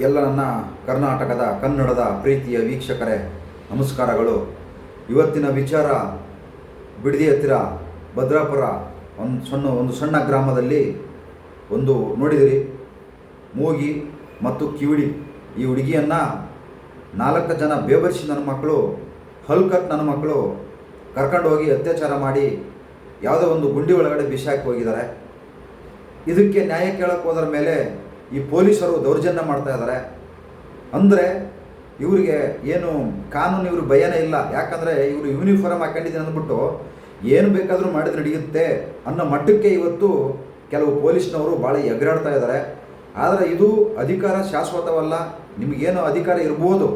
ಎಲ್ಲ ನನ್ನ ಕರ್ನಾಟಕದ, ಕನ್ನಡದ ಪ್ರೀತಿಯ ವೀಕ್ಷಕರೇ, ನಮಸ್ಕಾರಗಳು. ಇವತ್ತಿನ ವಿಚಾರ ಬಿಡದಿ ಹತ್ತಿರ ಭದ್ರಾಪುರ ಒಂದು ಸಣ್ಣ ಒಂದು ಸಣ್ಣ ಗ್ರಾಮದಲ್ಲಿ ಒಂದು ನೋಡಿದಿರಿ. ಮೂಗಿ ಮತ್ತು ಕಿವಿಡಿ. ಈ ಹುಡುಗಿಯನ್ನು ನಾಲ್ಕು ಜನ ಬೇಬರ್ಸಿ ನನ್ನ ಮಕ್ಕಳು ಹಲ್ಕಟ್ ನನ್ನ ಮಕ್ಕಳು ಕರ್ಕೊಂಡು ಹೋಗಿ ಅತ್ಯಾಚಾರ ಮಾಡಿ ಯಾವುದೋ ಒಂದು ಗುಂಡಿ ಒಳಗಡೆ ಬಿಸಾಕಿ ಹೋಗಿದ್ದಾರೆ. ಇದಕ್ಕೆ ನ್ಯಾಯ ಕೇಳಕ್ಕೆ ಹೋದ್ರ ಮೇಲೆ ಈ ಪೊಲೀಸರು ದೌರ್ಜನ್ಯ ಮಾಡ್ತಾ ಇದ್ದಾರೆ. ಅಂದರೆ ಇವರಿಗೆ ಏನು ಕಾನೂನು ಇವರು ಭಯನೇ ಇಲ್ಲ. ಯಾಕಂದರೆ ಇವರು ಯೂನಿಫಾರ್ಮ್ ಹಾಕೊಂಡಿದ್ದೀನಿ ಅಂದ್ಬಿಟ್ಟು ಏನು ಬೇಕಾದರೂ ಮಾಡಿದ್ರೆ ನಡೆಯುತ್ತೆ ಅನ್ನೋ ಮಟ್ಟಕ್ಕೆ ಇವತ್ತು ಕೆಲವು ಪೊಲೀಸ್ನವರು ಭಾಳ ಎಗರಾಡ್ತಾ ಇದ್ದಾರೆ. ಆದರೆ ಇದು ಅಧಿಕಾರ ಶಾಶ್ವತವಲ್ಲ, ನಿಮಗೇನು ಅಧಿಕಾರ ಇರ್ಬೋದು.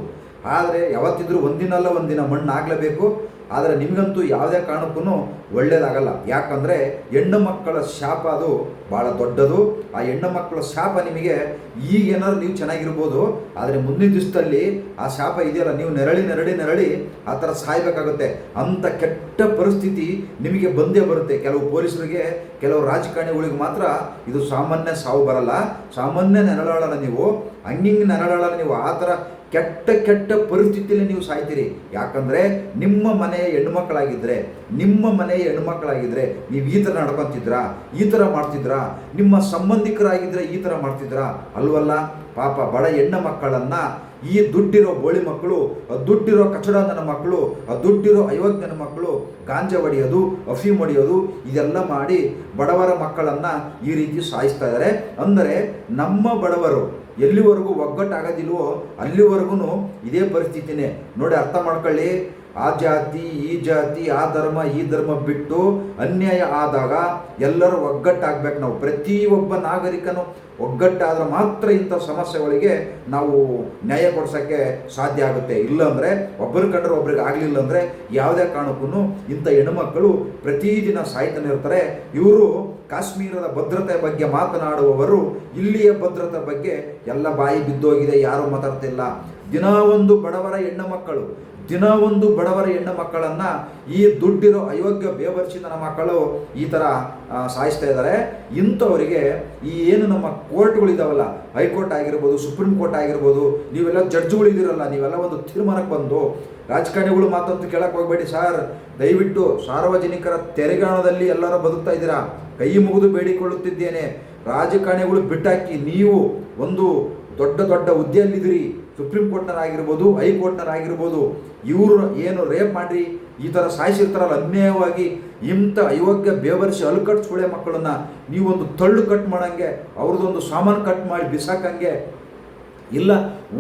ಆದರೆ ಯಾವತ್ತಿದ್ರೂ ಒಂದಿನಲ್ಲ ಒಂದಿನ ಮಣ್ಣು ಆಗಲೇಬೇಕು ಆದರೆ ನಿಮಗಂತೂ ಯಾವುದೇ ಕಾರಣಕ್ಕೂ ಒಳ್ಳೆಯದಾಗಲ್ಲ ಯಾಕಂದರೆ ಹೆಣ್ಣು ಮಕ್ಕಳ ಶಾಪ ಅದು ಭಾಳ ದೊಡ್ಡದು. ಆ ಹೆಣ್ಣು ಮಕ್ಕಳ ಶಾಪ ನಿಮಗೆ ಈಗ ಏನಾದ್ರು ನೀವು ಚೆನ್ನಾಗಿರ್ಬೋದು. ಆದರೆ ಮುಂದಿನ ದಿವಸದಲ್ಲಿ ಆ ಶಾಪ ಇದೆಯಲ್ಲ, ನೀವು ನೆರಳಿ ನೆರಳಿ ನೆರಳಿ ಆ ಥರ ಸಾಯ್ಬೇಕಾಗುತ್ತೆ. ಅಂಥ ಕೆಟ್ಟ ಪರಿಸ್ಥಿತಿ ನಿಮಗೆ ಬಂದೇ ಬರುತ್ತೆ. ಕೆಲವು ಪೊಲೀಸರಿಗೆ, ಕೆಲವು ರಾಜಕಾರಣಿಗಳಿಗೆ ಮಾತ್ರ ಇದು ಸಾಮಾನ್ಯ ಸಾವು ಬರಲ್ಲ. ಸಾಮಾನ್ಯ ನೆರಳಾಳಲ್ಲ ನೀವು. ಹಂಗಿಂಗೆ ನೆರಳಾಳಲ್ಲ ನೀವು. ಆ ಥರ ಕೆಟ್ಟ ಕೆಟ್ಟ ಪರಿಸ್ಥಿತಿಯಲ್ಲಿ ನೀವು ಸಾಯ್ತೀರಿ. ಯಾಕಂದರೆ ನಿಮ್ಮ ಮನೆಯ ಹೆಣ್ಮಕ್ಕಳಾಗಿದ್ದರೆ ನಿಮ್ಮ ಮನೆಯ ಹೆಣ್ಮಕ್ಕಳಾಗಿದ್ದರೆ ನೀವು ಈ ಥರ ನಡ್ಕೊತಿದ್ರಾ ಈ ಥರ ಮಾಡ್ತಿದ್ರಾ ನಿಮ್ಮ ಸಂಬಂಧಿಕರಾಗಿದ್ದರೆ ಈ ಥರ ಮಾಡ್ತಿದ್ರಾ ಅಲ್ವಲ್ಲ? ಪಾಪ ಬಡ ಹೆಣ್ಣು ಮಕ್ಕಳನ್ನು ಈ ದುಡ್ಡಿರೋ ಬೋಳಿ ಮಕ್ಕಳು ದುಡ್ಡಿರೋ ಕಚಡ ನನ್ನ ಮಕ್ಕಳು ದುಡ್ಡಿರೋ ಅಯೋಗ್ಯನ ಮಕ್ಕಳು, ಗಾಂಜಾ ಹೊಡೆಯೋದು ಅಫೀಮ್ ಹೊಡೆಯೋದು ಇದೆಲ್ಲ ಮಾಡಿ ಬಡವರ ಮಕ್ಕಳನ್ನು ಈ ರೀತಿ ಸಾಯಿಸ್ತಾ ಇದ್ದಾರೆ ಅಂದರೆ ನಮ್ಮ ಬಡವರು ಎಲ್ಲಿವರೆಗೂ ಒಗ್ಗಟ್ಟಾಗೋದಿಲ್ವೋ ಅಲ್ಲಿವರೆಗೂ ಇದೇ ಪರಿಸ್ಥಿತಿನೇ. ನೋಡಿ, ಅರ್ಥ ಮಾಡ್ಕೊಳ್ಳಿ. ಆ ಜಾತಿ, ಈ ಜಾತಿ, ಆ ಧರ್ಮ, ಈ ಧರ್ಮ ಬಿಟ್ಟು ಅನ್ಯಾಯ ಆದಾಗ ಎಲ್ಲರೂ ಒಗ್ಗಟ್ಟಾಗಬೇಕು ನಾವು. ಪ್ರತಿಯೊಬ್ಬ ನಾಗರಿಕನು ಒಗ್ಗಟ್ಟಾದ್ರೆ ಮಾತ್ರ ಇಂಥ ಸಮಸ್ಯೆಗಳಿಗೆ ನಾವು ನ್ಯಾಯ ಕೊಡ್ಸೋಕ್ಕೆ ಸಾಧ್ಯ ಆಗುತ್ತೆ. ಇಲ್ಲಾಂದರೆ, ಒಬ್ಬರು ಕಂಡ್ರೆ ಒಬ್ರಿಗೆ ಆಗಲಿಲ್ಲ ಅಂದರೆ ಯಾವುದೇ ಕಾರಣಕ್ಕೂ ಇಂಥ ಹೆಣ್ಮಕ್ಕಳು ಪ್ರತಿದಿನ ಸಾಯ್ತಾನೆ ಇರ್ತಾರೆ. ಇವರು ಕಾಶ್ಮೀರದ ಭದ್ರತೆ ಬಗ್ಗೆ ಮಾತನಾಡುವವರು ಇಲ್ಲಿಯ ಭದ್ರತೆ ಬಗ್ಗೆ ಎಲ್ಲ ಬಾಯಿ ಬಿದ್ದೋಗಿದೆ ಯಾರೂ ಮಾತಾಡ್ತಿಲ್ಲ. ದಿನ ಒಂದು ಬಡವರ ಹೆಣ್ಣು ಮಕ್ಕಳು ದಿನ ಒಂದು ಬಡವರ ಹೆಣ್ಣು ಮಕ್ಕಳನ್ನು ಈ ದುಡ್ಡಿರೋ ಅಯೋಗ್ಯ ಬೇವರ್ಚಿತನ ಮಕ್ಕಳು ಈ ಆ, ಸಾಯಿಸ್ತಾ ಇದ್ದಾರೆ. ಇಂಥವರಿಗೆ ಈ ಏನು ನಮ್ಮ ಕೋರ್ಟ್ಗಳಿದಾವಲ್ಲ ಹೈಕೋರ್ಟ್ ಆಗಿರ್ಬೋದು ಸುಪ್ರೀಂ ಕೋರ್ಟ್ ಆಗಿರ್ಬೋದು ನೀವೆಲ್ಲ ಜಡ್ಜ್ಗಳಿದ್ದೀರಲ್ಲ ನೀವೆಲ್ಲ ಒಂದು ತೀರ್ಮಾನಕ್ಕೆ ಬಂದು ರಾಜಕಾರಣಿಗಳು ಮಾತಂತೂ ಕೇಳಕ್ಕೆ ಹೋಗಬೇಡಿ ಸರ್. ದಯವಿಟ್ಟು ಸಾರ್ವಜನಿಕರ ತೆರೆಗಾಣದಲ್ಲಿ ಎಲ್ಲರೂ ಬದುಕ್ತಾ ಇದ್ದೀರಾ? ಕೈ ಮುಗಿದು ಬೇಡಿಕೊಳ್ಳುತ್ತಿದ್ದೇನೆ. ರಾಜಕಾರಣಿಗಳು ಬಿಟ್ಟಾಕಿ ನೀವು ಒಂದು ದೊಡ್ಡ ದೊಡ್ಡ ಹುದ್ದೆಯಲ್ಲಿದ್ದೀರಿ. ಸುಪ್ರೀಂ ಕೋರ್ಟ್ನರಾಗಿರ್ಬೋದು ಹೈಕೋರ್ಟ್ನರಾಗಿರ್ಬೋದು ಇವರು ಏನು ರೇಪ್ ಮಾಡಿರಿ, ಈ ಥರ ಸಾಯಿಸಿರ್ತಾರಲ್ಲ, ಅನ್ಯಾಯವಾಗಿ ಇಂಥ ಅಯೋಗ್ಯ ಬೇವರ್ಸಿ ಅಲ್ಲಿ ಕಟ್ಸ್ಕೊಳ್ಳೆ ಮಕ್ಕಳನ್ನು ನೀವೊಂದು ತಳ್ಳು ಕಟ್ ಮಾಡೋಂಗೆ, ಅವ್ರದ್ದೊಂದು ಸಾಮಾನು ಕಟ್ ಮಾಡಿ ಬಿಸಾಕಂಗೆ. ಇಲ್ಲ,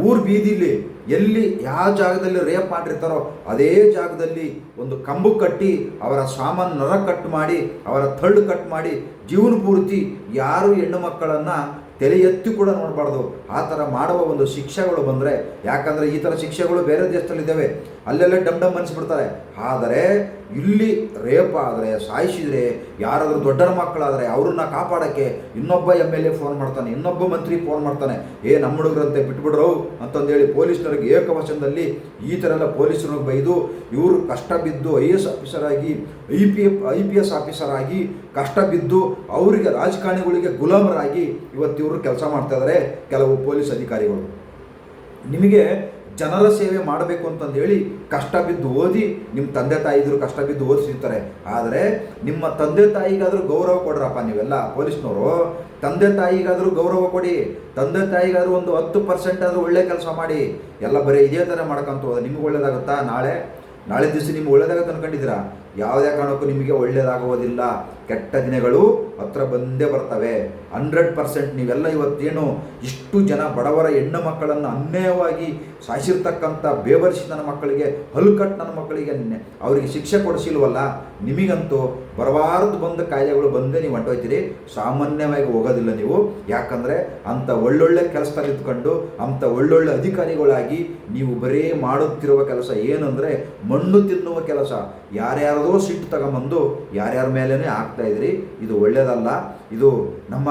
ಊರು ಬೀದಿಲಿ ಎಲ್ಲಿ ಯಾವ ಜಾಗದಲ್ಲಿ ರೇಪ್ ಮಾಡಿರ್ತಾರೋ ಅದೇ ಜಾಗದಲ್ಲಿ ಒಂದು ಕಂಬು ಕಟ್ಟಿ ಅವರ ಸಾಮಾನು ನರ ಕಟ್ ಮಾಡಿ, ಅವರ ತಳ್ಳು ಕಟ್ ಮಾಡಿ ಜೀವನ ಪೂರ್ತಿ ಯಾರು ಹೆಣ್ಣು ಮಕ್ಕಳನ್ನು ತಲೆ ಎತ್ತಿ ಕೂಡ ನೋಡಬಾರ್ದು. ಆ ಥರ ಮಾಡುವ ಒಂದು ಶಿಕ್ಷೆಗಳು ಬಂದರೆ, ಯಾಕಂದರೆ ಈ ಥರ ಶಿಕ್ಷೆಗಳು ಬೇರೆ ದೇಶದಲ್ಲಿದ್ದಾವೆ. ಅಲ್ಲೆಲ್ಲ ಡಮ್ ಡಮ್ ಅನಿಸ್ಬಿಡ್ತಾರೆ. ಆದರೆ ಇಲ್ಲಿ ರೇಪ್ ಆದರೆ, ಸಾಯಿಸಿದರೆ, ಯಾರಾದರೂ ದೊಡ್ಡರ ಮಕ್ಕಳಾದರೆ ಅವ್ರನ್ನ ಕಾಪಾಡೋಕ್ಕೆ ಇನ್ನೊಬ್ಬ ಎಂ ಎಲ್ ಎ ಫೋನ್ ಮಾಡ್ತಾನೆ, ಇನ್ನೊಬ್ಬ ಮಂತ್ರಿ ಫೋನ್ ಮಾಡ್ತಾನೆ. ಏ, ನಮ್ಮ ಹುಡುಗರಂತೆ ಬಿಟ್ಬಿಡ್ರು ಅಂತಂದೇಳಿ ಪೊಲೀಸ್ನರಿಗೆ ಏಕವಚನದಲ್ಲಿ ಈ ಥರ ಎಲ್ಲ ಪೊಲೀಸರು ಬೈದು ಇವರು ಕಷ್ಟ ಬಿದ್ದು ಐ ಎಸ್ ಆಫೀಸರ್ ಆಗಿ, I P F I P S officer ಆಗಿ ಕಷ್ಟ ಬಿದ್ದು ಅವರಿಗೆ ರಾಜಕಾರಣಿಗಳಿಗೆ ಗುಲಾಮರಾಗಿ ಇವತ್ತು ಇವರು ಕೆಲಸ ಮಾಡ್ತಾ ಇದ್ದಾರೆ ಕೆಲವು ಪೊಲೀಸ್ ಅಧಿಕಾರಿಗಳು. ನಿಮಗೆ ಜನರ ಸೇವೆ ಮಾಡಬೇಕು ಅಂತಂದು ಹೇಳಿ ಕಷ್ಟ ಬಿದ್ದು ಓದಿ ನಿಮ್ಮ ತಂದೆ ತಾಯಿದ್ರು ಕಷ್ಟ ಬಿದ್ದು ಓದಿಸಿರ್ತಾರೆ. ಆದರೆ ನಿಮ್ಮ ತಂದೆ ತಾಯಿಗಾದರೂ ಗೌರವ ಕೊಡ್ರಪ್ಪ ನೀವೆಲ್ಲ ಪೊಲೀಸ್ನವರು ತಂದೆ ತಾಯಿಗಾದರೂ ಗೌರವ ಕೊಡಿ. ತಂದೆ ತಾಯಿಗಾದರೂ ಒಂದು ಹತ್ತು ಪರ್ಸೆಂಟ್ ಆದರೂ ಒಳ್ಳೆ ಕೆಲಸ ಮಾಡಿ. ಎಲ್ಲ ಬರೀ ಇದೇ ಥರ ಮಾಡ್ಕೊಂತ ಹೋದ ನಿಮ್ಗೆ ಒಳ್ಳೇದಾಗುತ್ತಾ ನಾಳೆ? ನಾಳೆ ದಿವಸ ನಿಮ್ಗೆ ಒಳ್ಳೇದಾಗತ್ತೆ ಅನ್ಕೊಂಡಿದ್ದೀರಾ? ಯಾವುದೇ ಕಾರಣಕ್ಕೂ ನಿಮಗೆ ಒಳ್ಳೆಯದಾಗುವುದಿಲ್ಲ. ಕೆಟ್ಟ ದಿನಗಳು ಹತ್ರ ಬಂದೇ ಬರ್ತವೆ. ಹಂಡ್ರೆಡ್ ಪರ್ಸೆಂಟ್ ನೀವೆಲ್ಲ ಇವತ್ತೇನು ಇಷ್ಟು ಜನ ಬಡವರ ಹೆಣ್ಣು ಮಕ್ಕಳನ್ನು ಅನ್ಯಾಯವಾಗಿ ಸಾಯಿಸಿರ್ತಕ್ಕಂಥ ಬೇಬರ್ಸಿ ನನ್ನ ಮಕ್ಕಳಿಗೆ ಹಲ್ಕಟ್ ನನ್ನ ಮಕ್ಕಳಿಗೆ ಅವರಿಗೆ ಶಿಕ್ಷೆ ಕೊಡಿಸಿಲ್ವಲ್ಲ? ನಿಮಗಂತೂ ಬರಬಾರದು ಬಂದ ಕಾಯಿಲೆಗಳು ಬಂದೇ ನೀವು ಹೊಂಟೋಯ್ತೀರಿ ಸಾಮಾನ್ಯವಾಗಿ ಹೋಗೋದಿಲ್ಲ ನೀವು. ಯಾಕಂದರೆ ಅಂಥ ಒಳ್ಳೊಳ್ಳೆ ಕೆಲಸದಲ್ಲಿ ಇದ್ಕೊಂಡು ಅಂಥ ಒಳ್ಳೊಳ್ಳೆ ಅಧಿಕಾರಿಗಳಾಗಿ ನೀವು ಬರೀ ಮಾಡುತ್ತಿರುವ ಕೆಲಸ ಏನಂದರೆ ಮಣ್ಣು ತಿನ್ನುವ ಕೆಲಸ. ಯಾರ್ಯಾರದೋ ಸಿಟ್ಟು ತಗೊಂಬಂದು ಯಾರ್ಯಾರ ಮೇಲೇ ಆಗ್ತಾ ಇದ್ರಿ ಇದು ಒಳ್ಳೆಯದಲ್ಲ ಇದು ನಮ್ಮ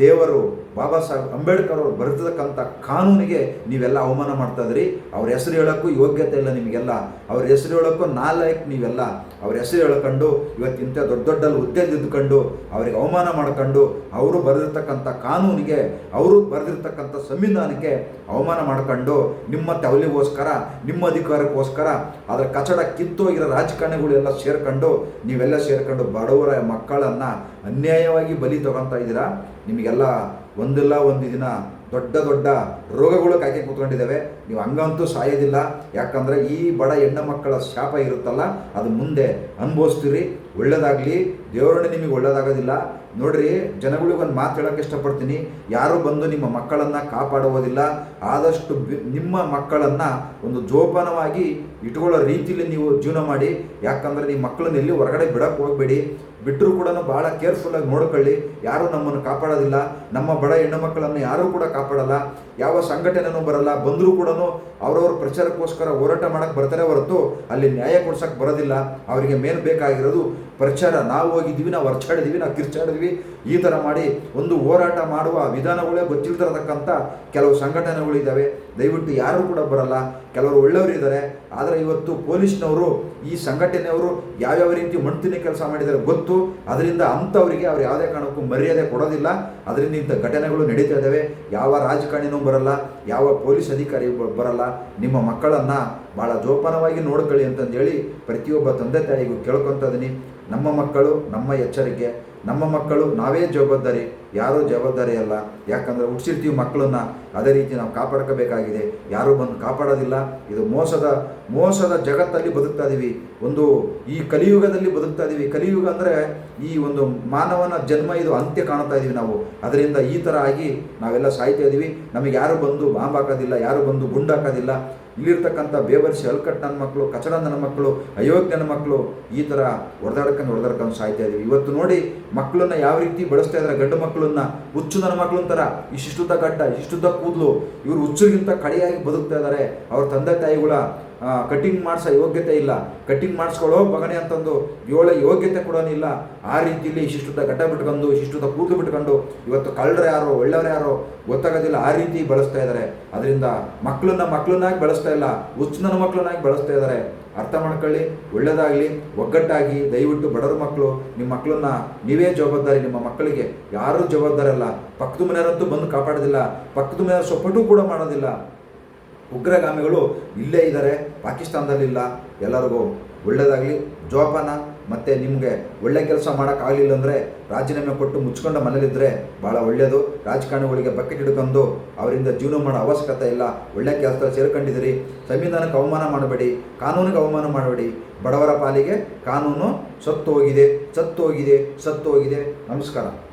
ದೇವರು ಬಾಬಾ ಸಾಹೇಬ್ ಅಂಬೇಡ್ಕರ್ ಅವರು ಬರೆದಿರ್ತಕ್ಕಂಥ ಕಾನೂನಿಗೆ ನೀವೆಲ್ಲ ಅವಮಾನ ಮಾಡ್ತಾ ಇದ್ರಿ ಅವ್ರ ಹೆಸರು ಹೇಳೋಕ್ಕೂ ಯೋಗ್ಯತೆ ಇಲ್ಲ ನಿಮಗೆಲ್ಲ. ಅವ್ರ ಹೆಸರು ಹೇಳೋಕ್ಕೂ ನಾಲ್ಕು ನೀವೆಲ್ಲ. ಅವ್ರ ಹೆಸರು ಹೇಳ್ಕೊಂಡು ಇವತ್ತಿಂತ ದೊಡ್ಡ ದೊಡ್ಡಲ್ಲಿ ಹುದ್ದೆ ಇದ್ದುಕೊಂಡು ಅವ್ರಿಗೆ ಅವಮಾನ ಮಾಡ್ಕೊಂಡು ಅವರು ಬರೆದಿರ್ತಕ್ಕಂಥ ಕಾನೂನಿಗೆ, ಅವರು ಬರೆದಿರ್ತಕ್ಕಂಥ ಸಂವಿಧಾನಕ್ಕೆ ಅವಮಾನ ಮಾಡ್ಕೊಂಡು ನಿಮ್ಮ ತವಲಿಗೋಸ್ಕರ, ನಿಮ್ಮ ಅಧಿಕಾರಕ್ಕೋಸ್ಕರ ಅದರ ಕಚಡ ಕಿತ್ತೋಗಿರೋ ರಾಜಕಾರಣಿಗಳು ಎಲ್ಲ ಸೇರ್ಕೊಂಡು ನೀವೆಲ್ಲ ಸೇರ್ಕೊಂಡು ಬಡವರ ಮಕ್ಕಳನ್ನು ಅನ್ಯಾಯವಾಗಿ ಬಲಿ ತಗೊತಾ ಇದ್ದೀರಾ? ನಿಮಗೆಲ್ಲ ಒಂದಿಲ್ಲ ಒಂದು ದಿನ ದೊಡ್ಡ ದೊಡ್ಡ ರೋಗಗಳು ಕಾಯ್ಕೆ ಕೂತ್ಕೊಂಡಿದ್ದಾವೆ. ನೀವು ಹಂಗಂತೂ ಸಾಯೋದಿಲ್ಲ. ಯಾಕಂದರೆ ಈ ಬಡ ಹೆಣ್ಣು ಮಕ್ಕಳ ಶಾಪ ಇರುತ್ತಲ್ಲ, ಅದು ಮುಂದೆ ಅನುಭವಿಸ್ತೀರಿ. ಒಳ್ಳೆಯದಾಗಲಿ ದೇವರನ್ನೇ ನಿಮಗೆ ಒಳ್ಳೇದಾಗೋದಿಲ್ಲ. ನೋಡ್ರಿ ಜನಗಳಿಗೊಂದು ಮಾತು ಹೇಳೋಕ್ಕೆ ಇಷ್ಟಪಡ್ತೀನಿ. ಯಾರು ಬಂದು ನಿಮ್ಮ ಮಕ್ಕಳನ್ನು ಕಾಪಾಡುವುದಿಲ್ಲ, ಆದಷ್ಟು ನಿಮ್ಮ ಮಕ್ಕಳನ್ನು ಒಂದು ಜೋಪಾನವಾಗಿ ಇಟ್ಕೊಳ್ಳೋ ರೀತಿಯಲ್ಲಿ ನೀವು ಜೀವನ ಮಾಡಿ. ಯಾಕಂದರೆ ನಿಮ್ಮ ಮಕ್ಕಳನ್ನ ಎಲ್ಲಿ ಹೊರಗಡೆ ಬಿಡೋಕೆ ಹೋಗಬೇಡಿ. ಬಿಟ್ಟರು ಕೂಡ ಭಾಳ ಕೇರ್ಫುಲ್ಲಾಗಿ ನೋಡ್ಕೊಳ್ಳಿ. ಯಾರೂ ನಮ್ಮನ್ನು ಕಾಪಾಡೋದಿಲ್ಲ. ನಮ್ಮ ಬಡ ಹೆಣ್ಣು ಮಕ್ಕಳನ್ನು ಯಾರೂ ಕೂಡ ಕಾಪಾಡಲ್ಲ. ಯಾವ ಸಂಘಟನೆನೂ ಬರಲ್ಲ. ಬಂದರೂ ಕೂಡ ಅವರವ್ರ ಪ್ರಚಾರಕ್ಕೋಸ್ಕರ ಹೋರಾಟ ಮಾಡೋಕ್ಕೆ ಬರ್ತಾರೆ ಹೊರತು ಅಲ್ಲಿ ನ್ಯಾಯ ಕೊಡ್ಸಕ್ಕೆ ಬರೋದಿಲ್ಲ. ಅವರಿಗೆ ಮೇನ್ ಬೇಕಾಗಿರೋದು ಪ್ರಚಾರ, ನಾವು ಹೋಗಿದ್ದೀವಿ, ನಾವು ಹೊರ್ಚಾಡಿದ್ವಿ ನಾವು ಕಿರ್ಚಾಡಿದ್ವಿ. ಈ ಥರ ಮಾಡಿ ಒಂದು ಹೋರಾಟ ಮಾಡುವ ವಿಧಾನಗಳೇ ಗೊತ್ತಿಲ್ದಿರತಕ್ಕಂಥ ಕೆಲವು ಸಂಘಟನೆಗಳಿದ್ದಾವೆ ದಯವಿಟ್ಟು ಯಾರೂ ಕೂಡ ಬರಲ್ಲ. ಕೆಲವರು ಒಳ್ಳೆಯವರು ಇದ್ದಾರೆ. ಆದರೆ ಇವತ್ತು ಪೊಲೀಸ್ನವರು, ಈ ಸಂಘಟನೆಯವರು ಯಾವ್ಯಾವ ರೀತಿ ಮಣ್ತಿನ ಕೆಲಸ ಮಾಡಿದ್ದಾರೆ ಗೊತ್ತು. ಅದರಿಂದ ಅಂಥವರಿಗೆ ಅವ್ರು ಯಾವುದೇ ಕಾರಣಕ್ಕೂ ಮರ್ಯಾದೆ ಕೊಡೋದಿಲ್ಲ. ಅದರಿಂದ ಇಂಥ ಘಟನೆಗಳು ನಡೀತಾ ಇದ್ದಾವೆ. ಯಾವ ರಾಜಕಾರಣಿನೂ ಬರಲ್ಲ. ಯಾವ ಪೊಲೀಸ್ ಅಧಿಕಾರಿ ಬರಲ್ಲ. ನಿಮ್ಮ ಮಕ್ಕಳನ್ನು ಭಾಳ ಜೋಪಾನವಾಗಿ ನೋಡ್ಕೊಳ್ಳಿ ಅಂತಂದೇಳಿ ಪ್ರತಿಯೊಬ್ಬ ತಂದೆ ತಾಯಿಗೂ ಕೇಳ್ಕೊತ ಇದೀನಿ ನಮ್ಮ ಮಕ್ಕಳು ನಮ್ಮ ಎಚ್ಚರಿಕೆ, ನಮ್ಮ ಮಕ್ಕಳು ನಾವೇ ಜವಾಬ್ದಾರಿ, ಯಾರೂ ಜವಾಬ್ದಾರಿ ಅಲ್ಲ. ಯಾಕಂದರೆ ಹುಟ್ಟಿಸಿರ್ತೀವಿ ಮಕ್ಕಳನ್ನ, ಅದೇ ರೀತಿ ನಾವು ಕಾಪಾಡ್ಕೋಬೇಕಾಗಿದೆ. ಯಾರೂ ಬಂದು ಕಾಪಾಡೋದಿಲ್ಲ. ಇದು ಮೋಸದ ಮೋಸದ ಜಗತ್ತಲ್ಲಿ ಬದುಕ್ತಾ ಇದ್ದೀವಿ ಒಂದು ಈ ಕಲಿಯುಗದಲ್ಲಿ ಬದುಕ್ತಾ ಇದ್ದೀವಿ ಕಲಿಯುಗ ಅಂದರೆ ಈ ಒಂದು ಮಾನವನ ಜನ್ಮ ಇದು ಅಂತ್ಯ ಕಾಣ್ತಾ ಇದೀವಿ ನಾವು. ಅದರಿಂದ ಈ ಥರ ಆಗಿ ನಾವೆಲ್ಲ ಸಾಯ್ತಾ ಇದ್ದೀವಿ ನಮಗೆ ಯಾರು ಬಂದು ಬಾಂಬ್ ಹಾಕೋದಿಲ್ಲ, ಯಾರು ಬಂದು ಗುಂಡು ಹಾಕೋದಿಲ್ಲ. ಇಲ್ಲಿರ್ತಕ್ಕಂಥ ಬೇವರ್ಸಿ ಅಲ್ಕಟ್ ನನ್ನ ಮಕ್ಕಳು ಕಚಡ ನನ್ನ ಮಕ್ಕಳು, ಅಯೋಗ್ಯನ ಮಕ್ಕಳು ಈ ಥರ ಹೊಡೆದಾಡ್ಕೊಂಡು ಹೊಡೆದಾಡ್ಕೊಂಡು ಸಾಯ್ತಾ ಇದ್ದೀವಿ ಇವತ್ತು ನೋಡಿ ಮಕ್ಕಳನ್ನ ಯಾವ ರೀತಿ ಬಳಸ್ತಾ ಇದ್ದಾರೆ, ಗಂಡು ಮಕ್ಕಳನ್ನ ಹುಚ್ಚು ನನ್ನ ಮಕ್ಕಳು ಅಂತಾರ ಇಷ್ಟಿಷ್ಟುದ್ದ ಗಡ್ಡ, ಇಷ್ಟಿಷ್ಟುದ್ದ ಕೂದಲು. ಇವರು ಹುಚ್ಚರಿಗಿಂತ ಕಡೆಯಾಗಿ ಬದುಕ್ತಾ ಇದ್ದಾರೆ. ಅವ್ರ ತಂದೆ ತಾಯಿಗಳ ಕಟಿಂಗ್ ಮಾಡಿಸೋ ಯೋಗ್ಯತೆ ಇಲ್ಲ. ಕಟಿಂಗ್ ಮಾಡಿಸ್ಕೊಳ್ಳೋ ಬಗನೆ ಅಂತಂದು ಏಳ ಯೋಗ್ಯತೆ ಕೂಡ ಇಲ್ಲ. ಆ ರೀತಿಯಲ್ಲಿ ಇಷ್ಟಿಷ್ಟುದ್ದ ಗಡ್ಡ ಬಿಟ್ಕೊಂಡು, ಇಷ್ಟಿಷ್ಟುದ್ದ ಕೂದಲು ಬಿಟ್ಕೊಂಡು ಇವತ್ತು ಕಳ್ಳರು ಯಾರೋ, ಒಳ್ಳೆಯವ್ರು ಯಾರೋ ಗೊತ್ತಾಗೋದಿಲ್ಲ. ಆ ರೀತಿ ಬಳಸ್ತಾ ಇದ್ದಾರೆ. ಅದರಿಂದ ಮಕ್ಕಳನ್ನ ಮಕ್ಕಳನ್ನಾಗಿ ಬಳಸ್ತಾ ಇಲ್ಲ. ಹುಚ್ಚನ ಮಕ್ಕಳನ್ನಾಗಿ ಬಳಸ್ತಾ ಇದ್ದಾರೆ. ಅರ್ಥ ಮಾಡ್ಕೊಳ್ಳಿ. ಒಳ್ಳೇದಾಗಲಿ, ಒಗ್ಗಟ್ಟಾಗಿ ದಯವಿಟ್ಟು ಬಡವರ ಮಕ್ಕಳು ನಿಮ್ಮ ಮಕ್ಕಳನ್ನ ನೀವೇ ಜವಾಬ್ದಾರಿ, ನಿಮ್ಮ ಮಕ್ಕಳಿಗೆ ಯಾರೂ ಜವಾಬ್ದಾರಿ ಅಲ್ಲ. ಪಕ್ಕದ ಮನೆಯವರಂತೂ ಬಂದು ಕಾಪಾಡೋದಿಲ್ಲ. ಪಕ್ಕದ ಮನೆಯವ್ರ ಸೊಪ್ಪಟು ಕೂಡ ಮಾಡೋದಿಲ್ಲ. ಉಗ್ರಗಾಮಿಗಳು ಇಲ್ಲೇ ಇದ್ದಾರೆ, ಪಾಕಿಸ್ತಾನದಲ್ಲಿಲ್ಲ. ಎಲ್ಲರಿಗೂ ಒಳ್ಳೆಯದಾಗಲಿ ಜೋಪಾನ ಮತ್ತು ನಿಮಗೆ ಒಳ್ಳೆ ಕೆಲಸ ಮಾಡೋಕ್ಕಾಗಲಿಲ್ಲ ಅಂದರೆ ರಾಜೀನಾಮೆ ಕೊಟ್ಟು ಮುಚ್ಕೊಂಡು ಮನೇಲಿದ್ದರೆ ಭಾಳ ಒಳ್ಳೆಯದು ರಾಜಕಾರಣಿಗಳಿಗೆ ಬಕೆಟ್ ಹಿಡ್ಕೊಂಡು ಅವರಿಂದ ಜೀವನ ಮಾಡೋ ಅವಶ್ಯಕತೆ ಇಲ್ಲ. ಒಳ್ಳೆ ಕೆಲಸದಲ್ಲಿ ಸೇರ್ಕೊಂಡಿದ್ದೀರಿ. ಸಂವಿಧಾನಕ್ಕೆ ಅವಮಾನ ಮಾಡಬೇಡಿ. ಕಾನೂನಿಗೆ ಅವಮಾನ ಮಾಡಬೇಡಿ. ಬಡವರ ಪಾಲಿಗೆ ಕಾನೂನು ಸತ್ತು ಹೋಗಿದೆ. ಸತ್ತು ಹೋಗಿದೆ. ಸತ್ತು ಹೋಗಿದೆ. ನಮಸ್ಕಾರ.